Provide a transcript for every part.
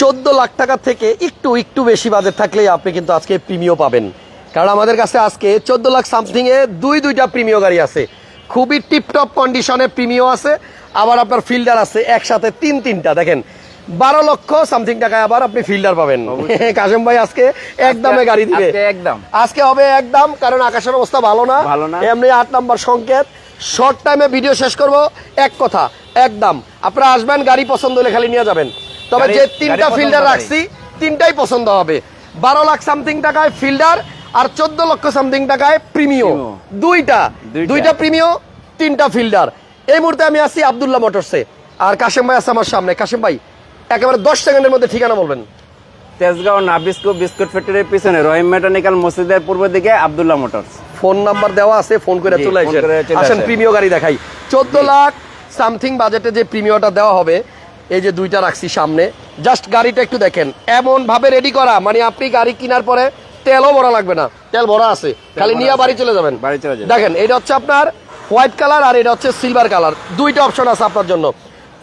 চোদ্দ লাখ টাকা থেকে একটু একটু বেশি বাজেট থাকলেই আপনি কিন্তু আজকে প্রিমিও পাবেন। কারণ আমাদের কাছে আজকে চোদ্দ লাখ সামথিং এ দুই দুইটা প্রিমিও গাড়ি আছে। খুবই টিপটপ কন্ডিশনে প্রিমিও আছে আবার আপনার ফিল্ডার আছে একসাথে তিন তিনটা। দেখেন বারো লক্ষ সামথিং টাকায় আবার আপনি ফিল্ডার পাবেন। কাশেম ভাই আজকে একদমে গাড়ি দিবে। একদম। আজকে হবে একদম কারণ আকাশের অবস্থা ভালো না। ভালো না। এমনি আট নাম্বার সংকেত। শর্ট টাইমে ভিডিও শেষ করব। এক কথা একদম। আপনারা আসবেন গাড়ি পছন্দ হলে খালি নিয়ে যাবেন। তবে যে তিনটা ফিল্ডার রাখছি তিনটাই পছন্দ হবে। বারো লাখ সামথিং টাকায় ফিল্ডার আর চোদ্দ লক্ষ সামথিং টাকায় প্রিমিও। দুইটা। দুইটা। প্রিমিও তিনটা ফিল্ডার। এই মুহূর্তে আমি আছি আবদুল্লাহ মোটরসে। আর কাশেম ভাই আছে আমার সামনে। কাশেম ভাই একেবারে দশ সেকেন্ডের মধ্যে ঠিকানা বলবেন। তেজগাঁও নাবিস্কো বিস্কুট ফ্যাক্টরির পিছনে রহিম মেকানিক্যাল মসজিদের পূর্ব দিকে আব্দুল্লাহ মোটরস। ফোন নাম্বার দেওয়া আছে ফোন করে চলে আসেন। করে চলে আসেন আসেন। প্রিমিয় গাড়ি দেখাই। চোদ্দ লাখ সামথিং বাজেটে যে প্রিমিয়টা দেওয়া হবে এই যে দুইটা রাখছি সামনে। জাস্ট গাড়িটা একটু দেখেন। এমন ভাবে রেডি করা মানে আপনি গাড়ি কেনার পরে তেলও ভরা লাগবে না। তেল ভরা আছে খালি নিয়ে বাড়ি চলে যাবেন। বাড়ি চলে যাবেন। দেখেন এটা হচ্ছে আপনার হোয়াইট কালার আর এটা হচ্ছে সিলভার কালার দুইটা অপশন আছে আপনার জন্য।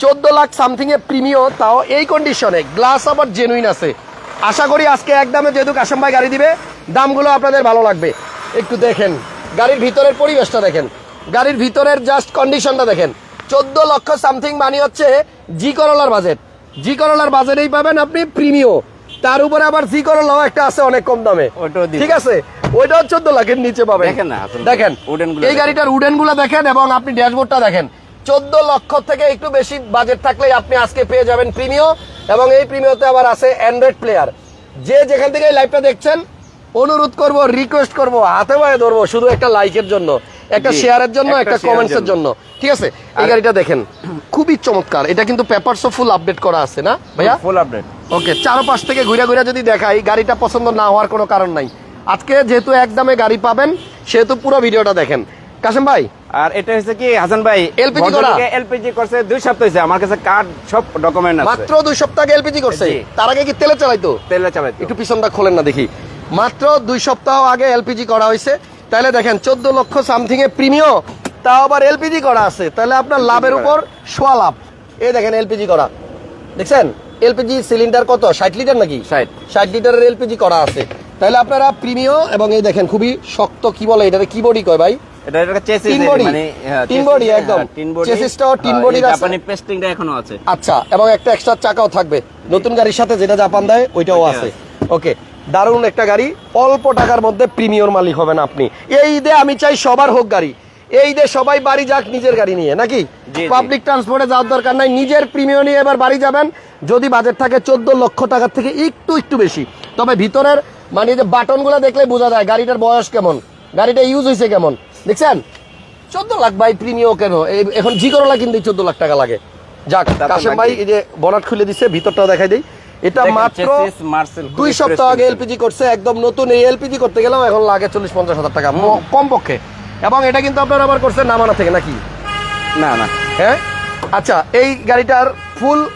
চোদ্দ লাখ সামথিং এ প্রিমিয় তাও এই কন্ডিশনে গ্লাস আবার জেনুইন আছে। আশা করি আজকে একদমে যেহেতু কাশেম ভাই গাড়ি দিবে দামগুলো আপনাদের ভালো লাগবে। একটু দেখেন গাড়ির ভিতরের পরিবেশটা দেখেন। গাড়ির ভিতরের জাস্ট কন্ডিশনটা দেখেন। চোদ্দ লক্ষ সামথিং মানে হচ্ছে জি করলার বাজেট জি করলার বাজেটেই পাবেন আপনি প্রিমিও তার উপরে আবার জি করলাও একটা আছে অনেক কম দামে। ঠিক আছে? ওইটাও চোদ্দ লাখের নিচে পাবেন। দেখেন এই গাড়িটার উডেনগুলো দেখেন এবং আপনি ড্যাশবোর্ডটা দেখেন। চোদ্দ লক্ষ থেকে একটু বেশি বাজেট থাকলেই আপনি আজকে পেয়ে যাবেন প্রিমিও এবং এই প্রিমিওতে আবার আছে অ্যান্ড্রয়েড প্লেয়ার যে যেখান থেকে লাইভটা দেখছেন অনুরোধ করব রিকোয়েস্ট করব হাতে পায়ে ধরবো শুধু একটা লাইকের জন্য। একটা শেয়ারের জন্য একটা কমেন্টসের জন্য। ঠিক আছে? এই গাড়িটা দেখেন খুবই চমৎকার। এটা কিন্তু পেপারসও ফুল আপডেট করা আছে না ভাইয়া? ফুল আপডেট ওকে চারপাশ থেকে ঘুরে ঘুরে যদি দেখাই গাড়িটা পছন্দ না হওয়ার কোনো কারণ নাই। আজকে যেহেতু একদমে গাড়ি পাবেন সেহেতু পুরো ভিডিওটা দেখেন। কাশেম ভাই? আর এটা হচ্ছে কি হাসান ভাই LPG করা? এলপিজি করছে দুই সপ্তাহ হয়েছে। আমার কাছে কার্ড সব ডকুমেন্ট আছে। মাত্র দুই সপ্তাহ আগে এলপিজি করছে? তার আগে কি তেলে চালাইতো? তেলে চালাই একটু পিছনটা খোলেন না দেখি। মাত্র দুই সপ্তাহ আগে এলপিজি করা হয়েছে। তাহলে দেখেন চোদ্দ লক্ষ সামথিং এ প্রিমিয় তাও আবার এলপিজি করা আছে। তাহলে আপনার লাভের উপর সোয়া লাভ। এই দেখেন এলপিজি করা। দেখছেন? এলপিজি সিলিন্ডার কত? ষাট লিটার নাকি? 60 ষাট লিটারের এলপিজি করা আছে। তাহলে আপনারা প্রিমিয় এবং এই দেখেন খুবই শক্ত কি বলে এটা কি বডি কয় ভাই? মানে হ্যাঁ, হ্যাঁ, হ্যাঁ, আচ্ছা এবং একটা এক্সট্রা চাকাও থাকবে। নতুন গাড়ির সাথে যেটা জাপান দেয় ওইটাও আছে। ওকে দারুণ একটা গাড়ি। অল্প টাকার মধ্যে প্রিমিয়র মালিক হবেন আপনি। এই ঈদে আমি চাই সবার হোক গাড়ি। এই ঈদে সবাই বাড়ি যাক নিজের গাড়ি নিয়ে নাকি? পাবলিক ট্রান্সপোর্টে যাওয়ার দরকার নাই নিজের প্রিমিয়র নিয়ে এবার বাড়ি যাবেন। যদি বাজেট থাকে চোদ্দ লক্ষ টাকার থেকে একটু একটু বেশি। তবে ভিতরের মানে যে বাটনগুলো দেখলে বোঝা যায় গাড়িটার বয়স কেমন গাড়িটা ইউজ হয়েছে কেমন। দেখছেন? চোদ্দ লাখ ভাই প্রিমিয় কেন? এখন জি করলা কিন্তু চোদ্দ লাখ টাকা লাগে। যাক কাশেম ভাই এই যে বনাট খুলে দিচ্ছে ভিতরটাও দেখাই দিই। এটা মাত্র দুই সপ্তাহ আগে এলপিজি করছে একদম নতুন এই এলপিজি করতে গেলেও এখন লাগে চল্লিশ পঞ্চাশ হাজার টাকা ম- কম পক্ষে এবং এটা কিন্তু আপনার আবার করছে নামানা থেকে নাকি? না না। হ্যাঁ? আচ্ছা এই গাড়িটার ফুল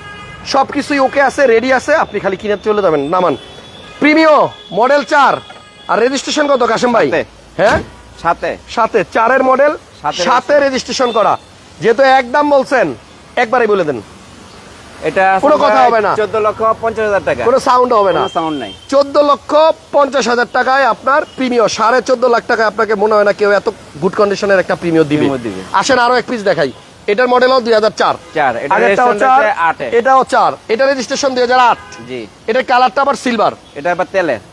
সব কিছুই ওকে আছে রেডি আছে আপনি খালি কিনে চলে যাবেন। নামান প্রিমিও মডেল চার। আর রেজিস্ট্রেশন কত কাশেম ভাই? হ্যাঁ? সাথে। সাথে চারের মডেল সাথে সাথে রেজিস্ট্রেশন করা। যেহেতু একদম বলছেন একবারে বলে দেন। এটা কোনো কথা হবে না। চোদ্দ লক্ষ পঞ্চাশ হাজার টাকা। কোনো সাউন্ড হবে না। সাউন্ড নাই। চোদ্দ লক্ষ পঞ্চাশ হাজার টাকায় আপনার প্রিমিয় সাড়ে চোদ্দ লাখ টাকায় আপনাকে মনে হয় না কেউ এত গুড কন্ডিশনের একটা প্রিমিয় দিবে। আসেন আরও এক পিস দেখাই। এটার মডেলও দুই হাজার চার। চার, এটার আগেরটাও registration চার হচ্ছে আটে। এটাও চার। এটা রেজিস্ট্রেশন দুই হাজার আট। জি। এটার কালারটা আবার সিলভার এটা আবার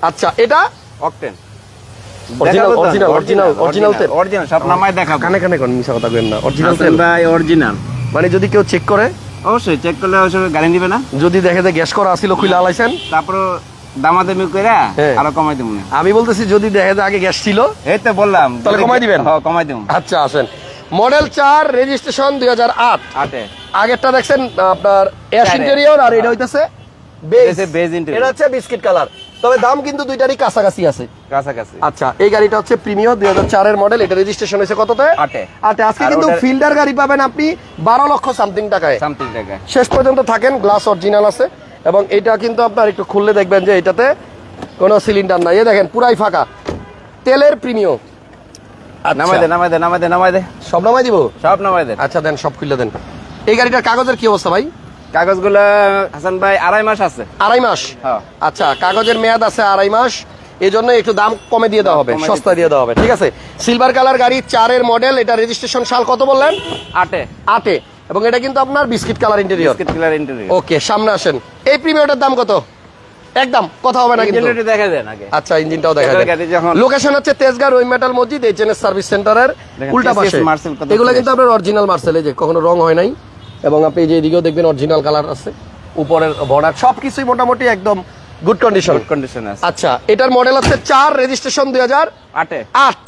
আচ্ছা এটা? অকটেন মানে যদি কেউ চেক করে অবশ্যই চেক করলে অবশ্যই গাড়ি নিবে না। যদি দেখে যে গ্যাস করা আসিল খুলে আলাইছেন তারপর দামাদামি করে হ্যাঁ। আরও কমাই দেবো আমি বলতেছি যদি দেখে যে আগে গ্যাস ছিল এই তো বললাম তাহলে কমাই দিবেন? হ্যাঁ কমাই দেবো। আচ্ছা আসেন। মডেল চার রেজিস্ট্রেশন দুই হাজার আট। আটে। আগেরটা দেখছেন আপনার অ্যাশ। ইন্টেরিয়র আর এটা হইতেছে বেজ এটা হচ্ছে এটা হচ্ছে বিস্কিট কালার তবে দাম কিন্তু দুইটারই কাছাকাছি আছে। কাছাকাছি। আচ্ছা এই গাড়িটা হচ্ছে প্রিমিয়ার দুই হাজার চারের মডেল এটা রেজিস্ট্রেশন হয়েছে কততে? আটে। আটে। আজকে কিন্তু ফিল্ডার গাড়ি পাবেন আপনি বারো লক্ষ সামথিং টাকায়। সামথিং টাকা শেষ পর্যন্ত থাকেন গ্লাস অরিজিনাল আছে। এবং এটা কিন্তু আপনার একটু খুললে দেখবেন যে এটাতে কোনো সিলিন্ডার নাই। এই দেখেন পুরাই ফাঁকা। তেলের প্রিমিয়াম নামাই দে নামাই দে নামাই দে নামাই দে। সব নামাই দিব? সব নামাই দে। আচ্ছা দেন সব খুলে দেন। এই গাড়িটার কাগজের কি অবস্থা ভাই? কাগজগুলো হাসান ভাই আড়াই মাস আছে। আড়াই মাস? হ্যাঁ। আচ্ছা কাগজের মেয়াদ আছে আড়াই মাস। এই জন্য একটু দাম কমে দিয়ে দেওয়া হবে সস্তা দিয়ে দেওয়া হবে ঠিক আছে? সিলভার কালার গাড়ি চারের মডেল এটা রেজিস্ট্রেশন সাল কত বললেন? আটে। আটে। এবং এটা কিন্তু আপনার biscuit colour interior biscuit colour interior okay সামনে আসেন। এই প্রিমিয়ারটার দাম কত? একদম কথা হবে না কিন্তু। ইঞ্জিনটি দেখা দেন আগে। আচ্ছা ইঞ্জিনটাও দেখা এটার লোকেশন হচ্ছে তেজগাঁ রহিম মেটাল মসজিদ এইচএনএস সার্ভিস সেন্টারের উল্টা পাশে। এগুলো কিন্তু আপনার অরিজিনাল মার্সেল এই যে কখনো রং হয় নাই। এবং আপনি যে এদিকেও দেখবেন অরিজিনাল কালার আছে উপরের বর্ডার সবকিছুই মোটামুটি একদম গুড কন্ডিশন গুড কন্ডিশন আছে। আচ্ছা এটার মডেল হচ্ছে চার রেজিস্ট্রেশন দুই হাজার আটে। আট।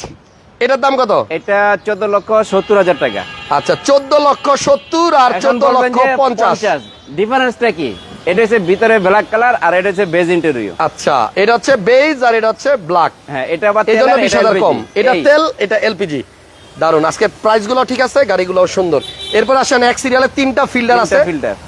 এটার দাম কত? এটা চোদ্দ লক্ষ সত্তর হাজার টাকা। আচ্ছা চোদ্দ লক্ষ সত্তর আর চোদ্দ লক্ষ পঞ্চাশ। ডিফারেন্সটা কি? এটা হচ্ছে ভিতরে ব্ল্যাক কালার আর এটা হচ্ছে বেজ ইন্টেরিয়র আচ্ছা এটা হচ্ছে বেজ আর এটা হচ্ছে ব্ল্যাক হ্যাঁ এটা আবার এটা হাজার কম। এটা তেল এটা এলপিজি দারুণ আজকে প্রাইসগুলো ঠিক আছে গাড়িগুলো সুন্দর। এরপর আসেন এক সিরিয়ালে তিনটা ফিল্ডার আছে।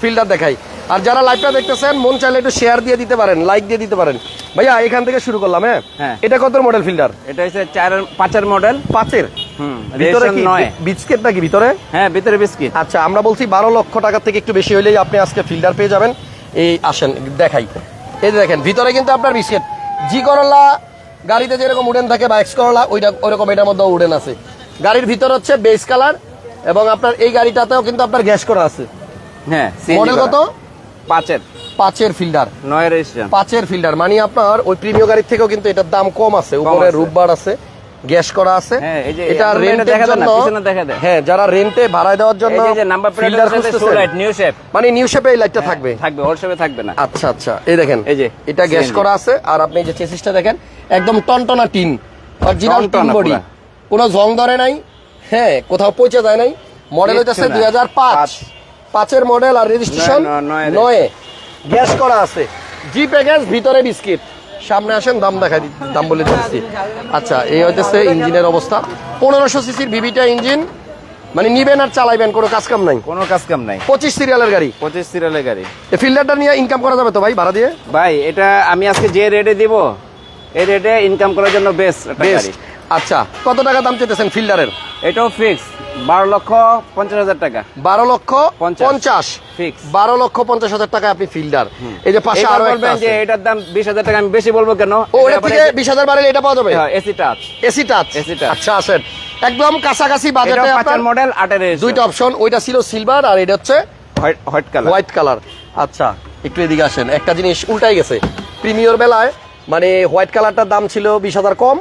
ফিল্টার দেখাই। আর যারা লাইভটা দেখতেছেন মন চাইলে একটু শেয়ার দিয়ে দিতে পারেন লাইক দিয়ে দিতে পারেন। ভাইয়া এখান থেকে শুরু করলাম হ্যাঁ? হ্যাঁ। এটা কত মডেল ফিল্টার এটা হচ্ছে চার পাঁচের মডেল পাঁচের? হুম ভিতরে কি? বিস্কেট নাকি ভিতরে? হ্যাঁ ভিতরে বিস্কিট আচ্ছা আমরা বলছি বারো লক্ষ টাকার থেকে একটু বেশি হইলেই আপনি আজকে ফিল্টার পেয়ে যাবেন। এই আসেন দেখাই। এই যে দেখেন ভিতরে কিন্তু আপনার বিস্কেট জি করলা গাড়িতে যেরকম উডেন থাকে বা এক্স করলা ওইটা ওইরকম এটার মধ্যে উডেন আছে। গাড়ির ভিতর হচ্ছে বেস কালার এবং আপনার এই গাড়িটাতেও কিন্তু আপনার গ্যাস করা আছে। হ্যাঁ মডেল কত? পাঁচের। পাঁচের ফিল্ডার। নয় রেজিস্ট্রেশন পাঁচের ফিল্টার মানে আপনার ওই প্রিমিয় গাড়ির থেকেও কিন্তু এটার দাম কম আছে। উপরে। রূপবার আছে গ্যাস করা আছে। হ্যাঁ, এটা রেন্টের জন্য। হ্যাঁ যারা রেন্টে ভাড়ায় দেওয়ার জন্য নিউ শেপ মানে নিউ শেপে এই লাইটটা থাকবে। থাকবে ওর শেপে থাকবে না। আচ্ছা আচ্ছা এই দেখেন। এই যে, এটা গ্যাস করা আছে আর আপনি এই যে চেসিসটা দেখেন একদম টনটনা টিন অরিজিনাল টিন বডি। কোনো জং ধরে নাই হ্যাঁ কোথাও পৌঁছে যায় নাই। মডেল হইতেছে দুই হাজার পাঁচ। পাঁচ। পাঁচের মডেল আর রেজিস্ট্রেশন নয়, গ্যাস করা আছে। জি প্যাকেজ ভিতরে বিস্কিট সামনে আসেন দাম দেখা দাম বলে দিচ্ছি। আচ্ছা এই হইতেছে ইঞ্জিনের অবস্থা। পনেরোশো সিসির ভিভিটা ইঞ্জিন মানে নিবেন আর চালাইবেন কোনো কাজ কাম নাই। কোনো কাজ কাম নাই। পঁচিশ সিরিয়ালের গাড়ি। পঁচিশ সিরিয়ালের গাড়ি। এই ফিল্ডারটা নিয়ে ইনকাম করা যাবে তো ভাই ভাড়া দিয়ে? ভাই এটা আমি আজকে যে রেটে দিব এই রেটে ইনকাম করার জন্য বেস্ট বেস্ট গাড়ি। আচ্ছা কত টাকা দাম চেতেছেন ফিল্ডারের? এটাও ফিক্স বারো লক্ষ পঞ্চাশ হাজার টাকা। বারো লক্ষ পঞ্চাশ। Fix। বারো লক্ষ পঞ্চাশ হাজার টাকা আপনি ফিল্ডার। এই যে পাশে আরও বলবেন যে এটার দাম বিশ হাজার টাকা আমি বেশি বলব কেন? ও ওটা থেকে বিশ হাজার বাড়লে এটা পাওয়া যাবে? AC touch AC touch AC touch। আচ্ছা আসেন। একদম কাছাকাছি এটা বাজেটে আপনার মডেল আটের দুইটা অপশন ওইটা ছিল সিলভার আর এটা হচ্ছে white white colour white colour আচ্ছা একটু এদিকে আসেন। একটা জিনিস উল্টাই গেছে। প্রিমিয়র বেলায় মানে হোয়াইট কালারটার দাম ছিল বিশ হাজার কম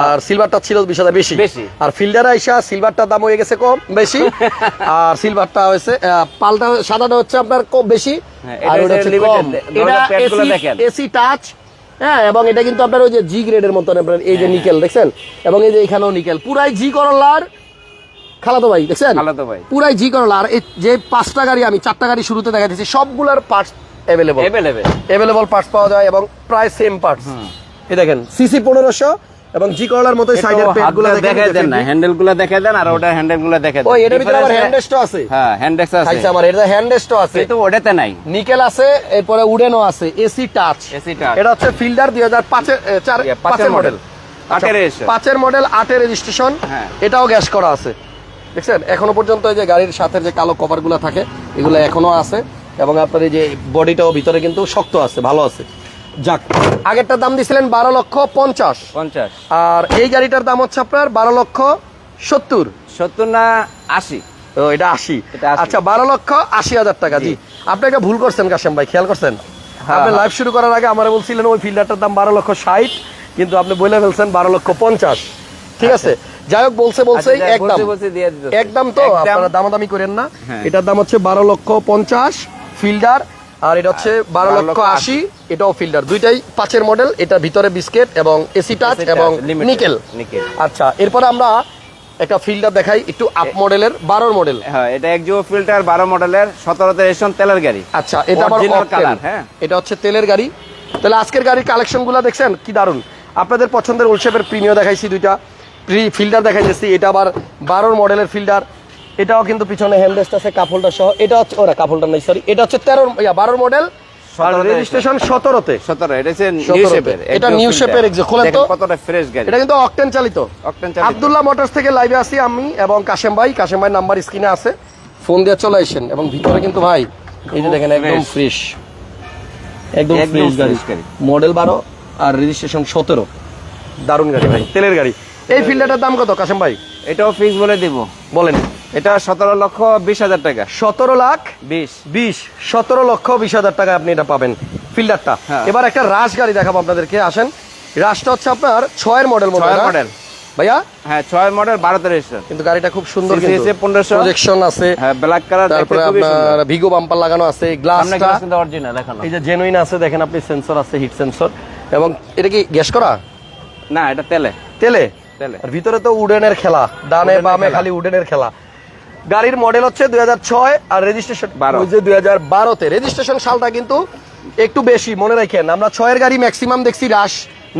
আর সিলভারটা ছিল বিশ হাজার বেশি। বেশি। আর ফিল্ডার আইসা সিলভারটার দাম হয়ে গেছে কম বেশি। আর সিলভারটা হয়েছে পাল্টা সাদাটা হচ্ছে আপনার কম বেশি। হ্যাঁ, আর ওটা হচ্ছে কম। এসি টাচ হ্যাঁ এবং এটা কিন্তু আপনার ওই যে জি গ্রেডের মতন আপনার এই যে হ্যাঁ। নিকেল দেখছেন? এবং এই যে এখানেও নিকেল পুরাই জি করলার খালাতো ভাই দেখছেন? খালাতো ভাই। পুরাই জি করলা আর এই যে পাঁচটা গাড়ি আমি চারটা গাড়ি শুরুতে দেখা দিচ্ছি সবগুলোর parts available available available parts পাওয়া যায় এবং প্রায় সেম পার্টস এই দেখেন সিসি পনেরোশো এবং জি করলার মতোই সাইডের দেন না হ্যান্ডেলগুলো দেন আর ওটা হ্যান্ডেলগুলো দেন। এটার ভিতরে আবার Difference- হ্যান্ড রেস্টও আছে। হ্যাঁ হ্যান্ড আছে। খাইছে আমার এটা হ্যান্ড রেস্টও আছে। কিন্তু ওটাতে নাই। নিকেল আছে এরপরে উডেনও আছে এসি টাচ AC touch। এটা হচ্ছে ফিল্ডার দুই হাজার পাঁচের এ, চার Yeah, পাঁচের পাঁচের মডেল model। আটের registration। পাঁচের মডেল আটের রেজিস্ট্রেশন হ্যাঁ। এটাও গ্যাস করা আছে। দেখছেন? এখনও পর্যন্ত এই যে গাড়ির সাথে যে কালো কভারগুলো থাকে এগুলো এখনও আছে। এবং আপনার এই যে বডিটাও ভিতরে কিন্তু শক্ত আছে ভালো আছে। যাক আগেরটার দাম দিছিলেন বারো লক্ষ পঞ্চাশ। পঞ্চাশ। আর এই গাড়িটার দাম হচ্ছে আপনার বারো লক্ষ সত্তর। সত্তর না আশি? ও এটা আশি। আচ্ছা বারো লক্ষ আশি হাজার টাকা জি। আপনি একটা ভুল করছেন কাশেম ভাই খেয়াল করছেন? হ্যাঁ, আপনি। লাইভ শুরু করার আগে আমার বলছিলেন ওই ফিল্ডারটার দাম বারো লক্ষ ষাট কিন্তু আপনি বলে ফেলছেন বারো লক্ষ পঞ্চাশ। ঠিক আছে? যাই হোক বলছে বলছে আচ্ছা, একদম। একদম তো। আপনারা দামাদামি করেন না। হ্যাঁ। এটার দাম হচ্ছে বারো লক্ষ পঞ্চাশ ফিল্ডার আর এটা হচ্ছে বারো লক্ষ আশি। এটাও ফিল্টার দুইটাই পাঁচের মডেল এটা ভিতরে বিস্কেট এবং এসি টাচ এবং নিকেল। আচ্ছা এরপরে আমরা একটা ফিল্টার দেখাই একটু আপ মডেলের বারোর মডেল হ্যাঁ এটা একজো ফিল্টার বারো মডেলের সতেরোতে রেশন তেলের গাড়ি। আচ্ছা এটা আবার হ্যাঁ। এটা হচ্ছে তেলের গাড়ি। তাহলে আজকের গাড়ির কালেকশনগুলা দেখছেন? কি দারুণ আপনাদের পছন্দের ওলশেপের প্রিমিয় দেখাইছি দুইটা। প্রি ফিল্টার দেখাইতেছি এটা আবার বারোর মডেলের ফিল্টার এটাও কিন্তু পিছনে হ্যান্ডেস্ট আছে কাপড়টা সহ এটা হচ্ছে ওরা কাপড়টা নাই সরি এটা হচ্ছে ইয়া বারোর মডেল আর 17 রেজিস্ট্রেশন সতেরোতে। সতেরো এটা হচ্ছে নিউ শেপের এটা new shape-এর খোলেন তো। কতটা ফ্রেশ গাড়ি। এটা কিন্তু অকটেন চালিত। Octane চালিত। আব্দুল্লাহ মোটরস থেকে লাইভে আছি আমি এবং কাশেম ভাই। কাশেম ভাই নাম্বার স্ক্রিনে আছে। ফোন দিয়ে চলে আসেন এবং ভিতরে কিন্তু ভাই এই যে দেখেন একদম ফ্রেশ একদম একদম ফ্রেশ গাড়ি। মডেল বারো আর রেজিস্ট্রেশন সতেরো। দারুণ গাড়ি ভাই। তেলের গাড়ি। এই ফিল্ডারটার দাম কত কাশেম ভাই? এটাও ফিক্স বলে দিব। বলেন। এটা সতেরো লক্ষ বিশ হাজার টাকা। সতেরো লাখ বিশ। বিশ। সতেরো লক্ষ বিশ হাজার টাকা আপনি এটা পাবেন ফিল্ডারটা। হ্যাঁ। এবার একটা রাশ গাড়ি দেখাবো আপনাদেরকে আসেন। রাশটা হচ্ছে আপনার ছয়ের মডেল মডেল ভাইয়া? হ্যাঁ ছয় মডেল বারোতে রেজিস্টার কিন্তু গাড়িটা খুব সুন্দর কিন্তু। আছে 1500 প্রজেকশন আছে। হ্যাঁ ব্ল্যাক কালার তারপরে আপনার ভিগো বাম্পার লাগানো আছে গ্লাসটা কিন্তু অরিজিনাল দেখানো। এই যে জেনুইন আছে দেখেন আপনি সেন্সর আছে হিট সেন্সর এবং এটা কি গ্যাস করা? না এটা তেলে। তেলে? তেলে। আর ভিতরে তো উডেনের খেলা ডানে বামে খালি উডেনের খেলা। গাড়ির মডেল হচ্ছে দুই আর রেজিস্ট্রেশন বারো। ওই যে দুই হাজার বারোতে। রেজিস্ট্রেশন সালটা কিন্তু একটু বেশি মনে রাখেন। আমরা ছয়ের গাড়ি ম্যাক্সিমাম দেখছি রাশ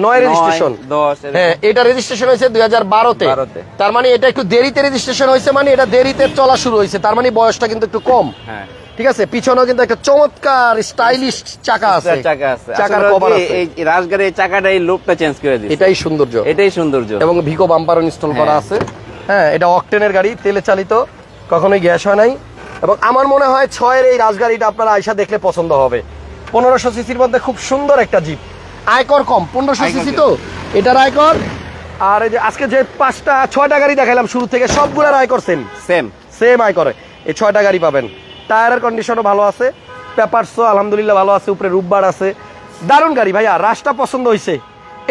নয় রেজিস্ট্রেশন নয়, দশ এরকম। হ্যাঁ এটা রেজিস্ট্রেশন হয়েছে দুই হাজার বারোতে। বারোতে। তার মানে এটা একটু দেরিতে রেজিস্ট্রেশন হয়েছে মানে এটা দেরিতে চলা শুরু হয়েছে। তার মানে বয়সটা কিন্তু একটু কম। হ্যাঁ। ঠিক আছে? পিছনেও কিন্তু একটা চমৎকার স্টাইলিশ চাকা আছে। চাকা আছে। চাকার আসলে কভার কি, আছে। এই রাজগাড়ির এই চাকাটা চেঞ্জ করে এটাই সৌন্দর্য। এটাই সৌন্দর্য। এবং ভিকো বাম্পার ইনস্টল করা হ্যাঁ। আছে। হ্যাঁ এটা অকটেনের গাড়ি তেলে চালিত। কখনোই গ্যাস হয় নাই। এবং আমার মনে হয় ছয়ের এই রাজগাড়িটা আপনারা আয়সা দেখলে পছন্দ হবে। পনেরোশো সিসির মধ্যে খুব সুন্দর একটা জিপ। আয়কর কম পনেরোশো সিসি তো? এটার আয়কর? আর এই যে আজকে যে পাঁচটা ছয়টা গাড়ি দেখালাম শুরু থেকে সবগুলোর আয়কর সেম সেম সেম আয়করে। এই ছয়টা গাড়ি পাবেন। টায়ারের কন্ডিশনও ভালো আছে। পেপারসও আলহামদুলিল্লাহ ভালো আছে উপরে রূপবার আছে। দারুণ গাড়ি ভাইয়া রাশটা পছন্দ হয়েছে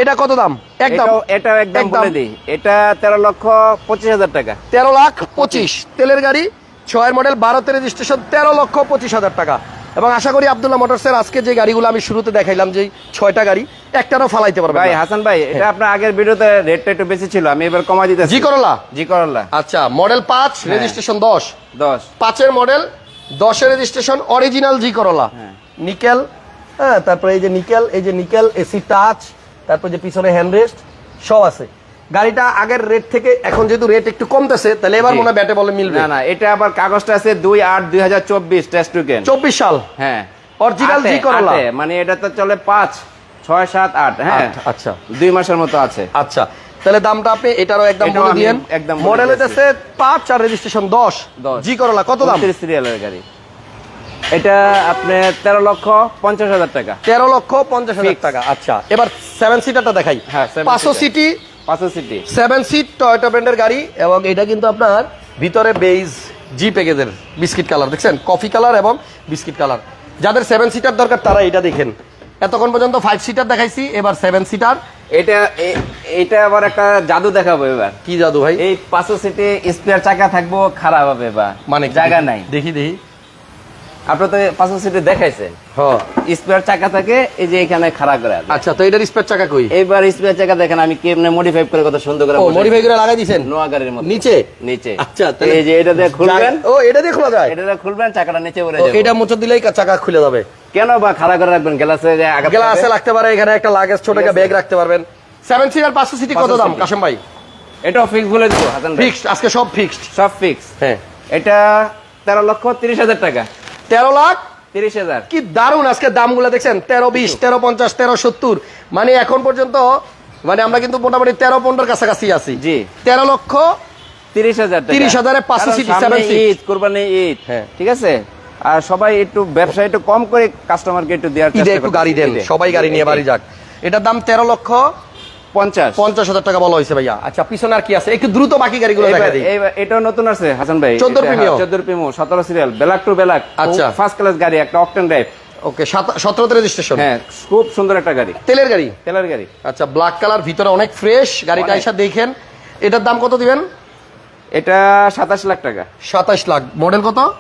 এটা কত দাম? একদম। এটাও একদম। বলে দিই। এটা তেরো লক্ষ পঁচিশ হাজার টাকা। তেরো লাখ পঁচিশ। তেলের গাড়ি ছয়ের মডেল বারোতে রেজিস্ট্রেশন তেরো লক্ষ পঁচিশ হাজার টাকা। এবং আশা করি আবদুল্লাহ মোটরসের আজকে যে গাড়িগুলো আমি শুরুতে দেখাইলাম যে ছয়টা গাড়ি একটারও ফালাইতে পারবে ভাই হাসান ভাই এটা আপনার আগের ভিডিওতে রেটটা একটু বেশি ছিল আমি এবার কমাই দিতেছি। জি করলা। জি করলা। আচ্ছা মডেল পাঁচ হ্যাঁ। রেজিস্ট্রেশন দশ। দশ। পাঁচের মডেল দশের রেজিস্ট্রেশন অরিজিনাল জি করলা। হ্যাঁ। নিকেল হ্যাঁ তারপরে এই যে নিকেল এই যে নিকেল এসি টাচ তারপর যে পিছনে হ্যান্ডরেস্ট সব আছে। গাড়িটা আগের রেট থেকে এখন যেহেতু রেট একটু কমতেছে তাহলে এবার মনে ব্যাটে বলে মিলবে। না না এটা আবার কাগজটা আছে দুই আট দুই হাজার চব্বিশ টেস্ট টুকেন চব্বিশ সাল। হ্যাঁ। আটে, জি করলা। মানে এটা তো চলে পাঁচ ছয় সাত আট হ্যাঁ। আচ্ছা। দুই মাসের মতো আছে। আচ্ছা। তাহলে দামটা আপনি এটারও একদম বলে দিয়েন। একদম মডেল। হইতেছে পাঁচ আর রেজিস্ট্রেশন দশ। জি করলা কত দাম? সিরিয়ালের গাড়ি। এটা আপনি তেরো লক্ষ পঞ্চাশ হাজার টাকা। তেরো লক্ষ পঞ্চাশ হাজার টাকা আচ্ছা। এবার সেভেন সিটারটা দেখাই। হ্যাঁ, পাঁচশো। সিটি। পাঁচশো সিটি। সেভেন সিট টয়োটা ব্র্যান্ডের গাড়ি এবং এটা কিন্তু আপনার ভিতরে বেজ জি প্যাকেজের বিস্কিট কালার দেখছেন? কফি কালার এবং বিস্কিট কালার যাদের সেভেন সিটার দরকার তারা এটা দেখেন। এতক্ষণ পর্যন্ত ফাইভ সিটার দেখাইছি এবার সেভেন সিটার এটা এটা আবার একটা জাদু দেখাবো এবার। কি জাদু ভাই? এই পাঁচশো সিটে স্পেয়ার চাকা থাকব খারাপ হবে বা মানে জায়গা নাই। দেখি দেখি। আপনি তো পাঁচশো সিটে দেখাইছেন। স্পেয়ার চাকা থাকে এই যে এখানে খারাপ করে আচ্ছা তো এটার স্পেয়ার চাকা কই? এইবার স্পেয়ার চাকা দেখেন আমি কেমনে মডিফাই করে কত সুন্দর করে মডিফাই করে লাগাই দিছেন? নোয়া গাড়ির মতো। নিচে? নিচে। আচ্ছা এই যে এটা দিয়ে খুলবেন। ও এটা দিয়ে খোলা যায়? এটা দিয়ে খুলবেন চাকাটা নিচে পড়ে যাবে। এটা মোচর দিলেই চাকা খুলে যাবে। কেন বা খাড়া করে রাখবেন? গ্লাসে গ্লাসে রাখতে পারে এখানে একটা লাগেজ ছোট একটা ব্যাগ রাখতে পারবেন। সেভেন সিটার পাঁচশো সিটি কত দাম। কাশেম ভাই? এটাও ফিক্স বলে দিব হাসান ফিক্সড আজকে সব ফিক্সড সব ফিক্স হ্যাঁ। এটা তেরো লক্ষ তিরিশ হাজার টাকা। তেরো লাখ? তিরিশ হাজার। কি দারুণ আজকে দামগুলো দেখছেন। তেরো বিশ তেরো পঞ্চাশ তেরো সত্তর। মানে এখন পর্যন্ত মানে আমরা কিন্তু মোটামুটি তেরো পনেরোর কাছাকাছি আছি। জি। তেরো লক্ষ তিরিশ হাজার টাকা। 30,000 এ 500 কারণ সিটি, সামনে 7 সিট। ঈদ কোরবানি ঈদ। হ্যাঁ। ঠিক আছে? আর সবাই একটু ব্যবসা একটু কম করে কাস্টমারকে একটু দেওয়ার একটু গাড়ি দেন। সবাই গাড়ি নিয়ে বাড়ি যাক। এটার দাম তেরো লক্ষ পঞ্চাশ। পঞ্চাশ হাজার টাকা বলা ভাইয়া। আচ্ছা পিছনে আর কি আছে? একটু দ্রুত বাকি গাড়িগুলো দেখা এইবার- দিই নতুন আছে হাসান ভাই। 14 প্রিমিয়াম। চোদ্দ প্রিমো সতেরো সিরিয়াল ব্ল্যাক টু ব্ল্যাক আচ্ছা। ফার্স্ট ক্লাস গাড়ি একটা অকটেন ড্রাইভ ওকে সতেরোতে রেজিস্ট্রেশন হ্যাঁ খুব সুন্দর একটা গাড়ি। তেলের গাড়ি? তেলের গাড়ি। আচ্ছা ব্ল্যাক কালার ভিতরে অনেক ফ্রেশ গাড়িটা। এসে দেখেন। এটার দাম কত দিবেন? এটা সাতাশ লাখ টাকা। সাতাশ লাখ। মডেল কত?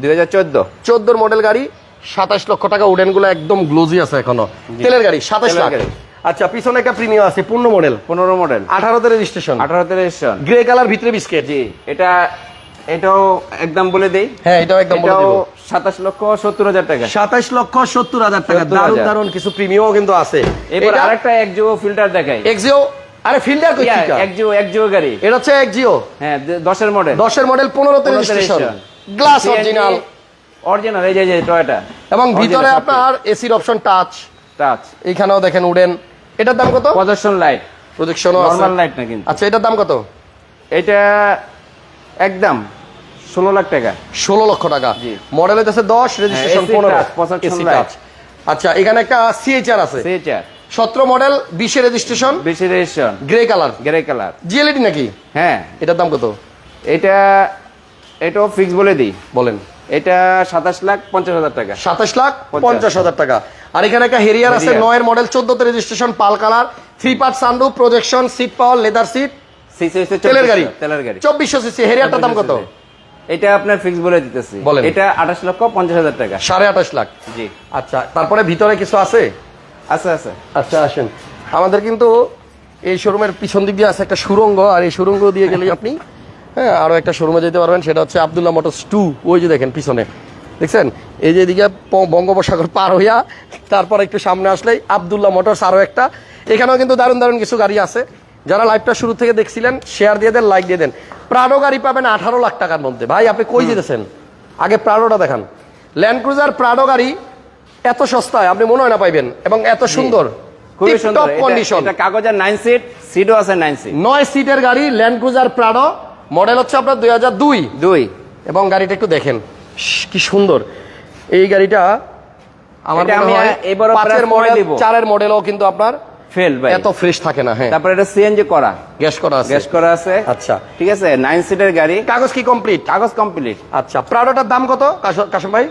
দুই হাজার চোদ্দ। চোদ্দোর মডেল গাড়ি। সাতাশ লক্ষ টাকা উডেনগুলো একদম গ্লোজি আছে এখনও। তেলের গাড়ি সাতাশ লাখ। গাড়ি। আচ্ছা পিছনে একটা প্রিমিয়াম আছে পূর্ণ মডেল পনেরো মডেল আঠারোতে রেজিস্ট্রেশন আঠারোতে রেজিস্ট্রেশন গ্রে কালার ভিতরে বিস্কেট জি এটা এটাও একদম বলে দেই। হ্যাঁ এটাও একদম বলে দেবো। লক্ষ সত্তর হাজার টাকা। সাতাশ লক্ষ সত্তর হাজার টাকা। দারুণ দারুণ কিছু প্রিমিয়ামও কিন্তু আছে। এবার আরেকটা এক জিও ফিল্টার দেখাই। এক্সিও আরে ফিল্ডার কই ঠিকা? গাড়ি। এটা হচ্ছে এক্সিও হ্যাঁ দশের মডেল দশের মডেল পনেরোতে রেজিস্ট্রেশন গ্লাস অরিজিনাল অরিজিনাল এই যে টয়টা এবং ভিতরে আপনার এসির অপশন টাচ টাচ এখানেও দেখেন উডেন। এটার দাম কত? প্রদর্শন লাইট। প্রজেকশনও আছে। নর্মাল লাইট না কিন্তু। আচ্ছা এটার দাম কত? এটা একদম ষোলো লাখ টাকা। ষোলো লক্ষ টাকা। জি। মডেল হইতেছে দশ রেজিস্ট্রেশন পনেরো। পঁচাত্তর AC আচ্ছা এখানে একটা সিএইচআর আছে। সেইটা সতেরো মডেল বিশে রেজিস্ট্রেশন বিশে registration grey colour grey colour G LED নাকি? হ্যাঁ। এটার দাম কত? এটা এটাও ফিক্স বলে দিই। বলেন। এটা সাতাশ লাখ পঞ্চাশ হাজার টাকা। সাতাশ লাখ পঞ্চাশ। হাজার টাকা। আর এখানে একটা হেরিয়ার আছে। নয়ের model চোদ্দতে registration pearl colour three part sunroof projection seat power leather seat তেলের গাড়ি। তেলের গাড়ি। চব্বিশশো সিসি হেরিয়ারটার দাম কত? এটা আপনার ফিক্স বলে দিতেছি। এটা আঠাশ লক্ষ পঞ্চাশ হাজার টাকা। সাড়ে আঠাশ লাখ। জি। আচ্ছা তারপরে ভিতরে কিছু আছে? আছে আছে। আচ্ছা আসেন। আমাদের কিন্তু এই শোরুমের পিছন দিক দিয়ে আছে একটা সুরঙ্গ আর এই সুরঙ্গ দিয়ে গেলে আপনি হ্যাঁ আরও একটা শোরুমে যেতে পারবেন সেটা হচ্ছে আবদুল্লাহ মোটরস টু। ওই যে দেখেন পিছনে। দেখছেন? এই যে এদিকে বঙ্গোপসাগর পার হইয়া তারপর একটু সামনে আসলেই আবদুল্লাহ মোটরস আরও একটা। এখানেও কিন্তু দারুণ দারুণ কিছু গাড়ি আছে। যারা লাইভটা শুরু থেকে দেখছিলেন শেয়ার দিয়ে দেন লাইক দিয়ে দেন। প্রাডো গাড়ি পাবেন আঠারো লাখ টাকার মধ্যে। ভাই আপনি কই যেতেছেন? আগে প্রাডোটা দেখান। ল্যান্ড ক্রুজার প্রাডো গাড়ি এত সস্তায় আপনি মনে হয় না পাইবেন এবং এত সুন্দর। খুবই সুন্দর। কন্ডিশন কাগজের নাইন সিট সিটও আছে নাইন সিট নয় সিটের গাড়ি ল্যান্ড ক্রুজার প্রাডো মডেল হচ্ছে আপনার দুই হাজার দুই। দুই। এবং গাড়িটা একটু দেখেন। কি সুন্দর। এই গাড়িটা আমার মনে হয় পাঁচের মডেল চারের মডেলও কিন্তু আপনার ফেল ভাই। এত ফ্রেশ থাকে না হ্যাঁ। তারপরে এটা সিএনজি করা। গ্যাস করা আছে। গ্যাস করা আছে। আচ্ছা। ঠিক আছে নাইন সিটের গাড়ি। কাগজ কি কমপ্লিট কাগজ কমপ্লিট আচ্ছা প্রাডোটার দাম কত? কাশ- কাশম ভাই?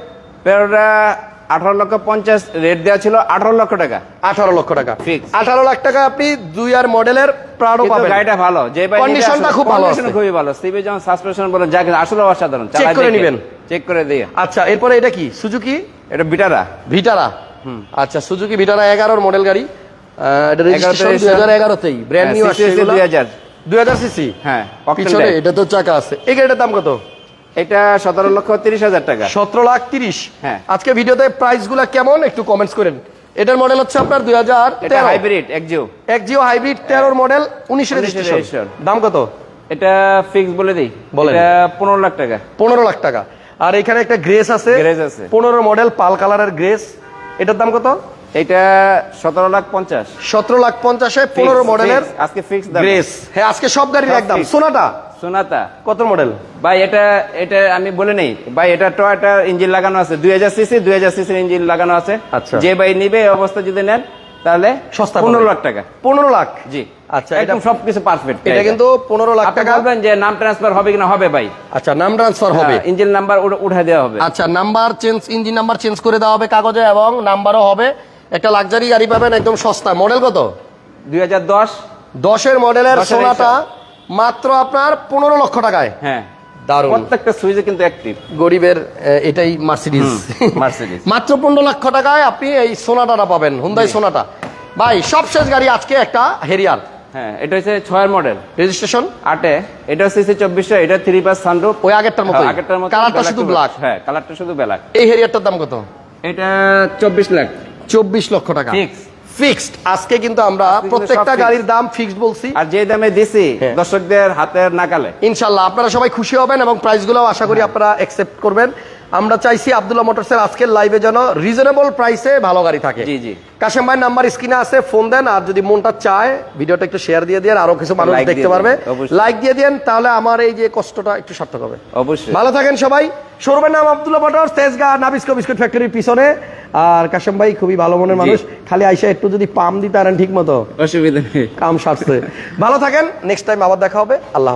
ওটা আঠারো লক্ষ পঞ্চাশ রেট দেওয়া ছিল আঠারো লক্ষ টাকা। আঠারো লক্ষ টাকা। Fix। আঠারো লাখ টাকা আপনি দুই আর মডেলের প্রাডো পাবেন। গাড়িটা ভালো যে Conditionটা খুব ভালো। খুবই ভালো। সিবি যেমন সাসপেনশন বলেন যা কিছু আসলে অসাধারণ। Check করে নিবেন। চেক করে দিয়ে। আচ্ছা এরপরে এটা কি? সুজুকি এটা বিটারা ভিটারা আচ্ছা সুজুকি ভিটারা এগারোর মডেল গাড়ি। এটা রেজিস্ট্রেশন দুই হাজার এগারোতেই। ব্র্যান্ড নিউ আসছে CCC 2000 দুই হাজার সিসি হ্যাঁ পিছনে। এটা তো চাকা আছে। এই গাড়িটার দাম কত? এটা সতেরো লক্ষ তিরিশ হাজার টাকা। সতেরো লাখ তিরিশ? হ্যাঁ। আজকে ভিডিওতে প্রাইসগুলা কেমন? একটু কমেন্টস করেন। এটার মডেল হচ্ছে আপনার দুই হাজার এটা hybrid Axio Axio. Hybrid তেরোর মডেল উনিশ রেজিস্ট্রেশন দাম কত? এটা ফিক্স বলে দিই। এটা পনেরো লাখ টাকা। পনেরো লাখ টাকা। আর এখানে একটা গ্রেস আছে। Grace আছে। পনেরো মডেল পাল কালারের গ্রেস এটার দাম কত? এটা সতেরো লাখ পঞ্চাশ। সতেরো লাখ পঞ্চাশে পনেরো মডেলের আজকে ফিক্স গ্রেস হ্যাঁ আজকে সব গাড়ির একদম। সোনাটা? সোনাতা। কত মডেল? ভাই এটা এটা আমি বলে নেই। ভাই এটা টয়টা ইঞ্জিন লাগানো আছে দুই হাজার সিসি দুই হাজার সিসির ইঞ্জিন লাগানো আছে। আচ্ছা। যে ভাই নিবে এই অবস্থা যদি নেন তাহলে সস্তা পনেরো লাখ টাকা। পনেরো লাখ? জি। আচ্ছা, একদম সবকিছু পারফেক্ট এটা কিন্তু পনেরো লাখ টাকা। বলবেন যে নাম ট্রান্সফার হবে কিনা? হবে ভাই। আচ্ছা নাম ট্রান্সফার হবে। ইঞ্জিন নাম্বার উঠে দেওয়া হবে। আচ্ছা number change engine number change করে দেওয়া হবে কাগজে এবং নাম্বারও হবে। একটা লাক্সারি গাড়ি পাবেন একদম সস্তা। মডেল কত? দুই হাজার দশ। দশের মডেলের সোনাটা মাত্র আপনার পনেরো লক্ষ টাকায়। হ্যাঁ। দারুণ। প্রত্যেকটা সুইচে কিন্তু অ্যাক্টিভ গরিবের এটাই মার্সিডিজ Mercedes। মাত্র পনেরো লক্ষ টাকায় আপনি এই সোনাটাটা পাবেন হুন্দাই সোনাটা। ভাই সবশেষ গাড়ি আজকে একটা হেরিয়ার হ্যাঁ এটা হচ্ছে ছয়ের মডেল রেজিস্ট্রেশন আটে। এটা সিসি চব্বিশশো এটা থ্রি পাস সানরুফ ওই আগেরটার মতো আগেরটার মতো কালারটা শুধু ব্ল্যাক হ্যাঁ কালারটা শুধু ব্ল্যাক এই হেরিয়ারটার দাম কত? এটা চব্বিশ লাখ। চব্বিশ লক্ষ টাকা। Fix। ফিক্সড। আজকে কিন্তু আমরা প্রত্যেকটা গাড়ির দাম ফিক্সড বলছি। আর যে দামে দিছি হ্যাঁ। দর্শকদের হাতের নাকালে ইনশাল্লাহ আপনারা সবাই খুশি হবেন এবং প্রাইসগুলো আশা করি আপনারা অ্যাকসেপ্ট করবেন। আমরা চাইছি আব্দুল্লাহ মোটরসের আজকের লাইভে যেন রিজনেবল প্রাইসে ভালো গাড়ি থাকে। জি, জি। কাশেম ভাই নাম্বার স্ক্রিনে আছে ফোন দেন আর যদি মনটা চায় ভিডিওটা একটু শেয়ার দিয়ে দেন আরও কিছু মানুষ দেখতে পারবে। লাইক দিয়ে দেন তাহলে আমার এই যে কষ্টটা একটু সার্থক হবে। অবশ্যই। ভালো থাকেন সবাই। শোরুমের নাম Abdullah motors Tejgaon Nabisco biscuit ফ্যাক্টরির পিছনে। আর কাশেম ভাই খুবই ভালো মনের মানুষ খালি আইসা একটু যদি পাম দিতে পারেন ঠিক মতো অসুবিধা নেই। কাম সারছে। ভালো থাকেন নেক্সট টাইম আবার দেখা হবে। আল্লাহ।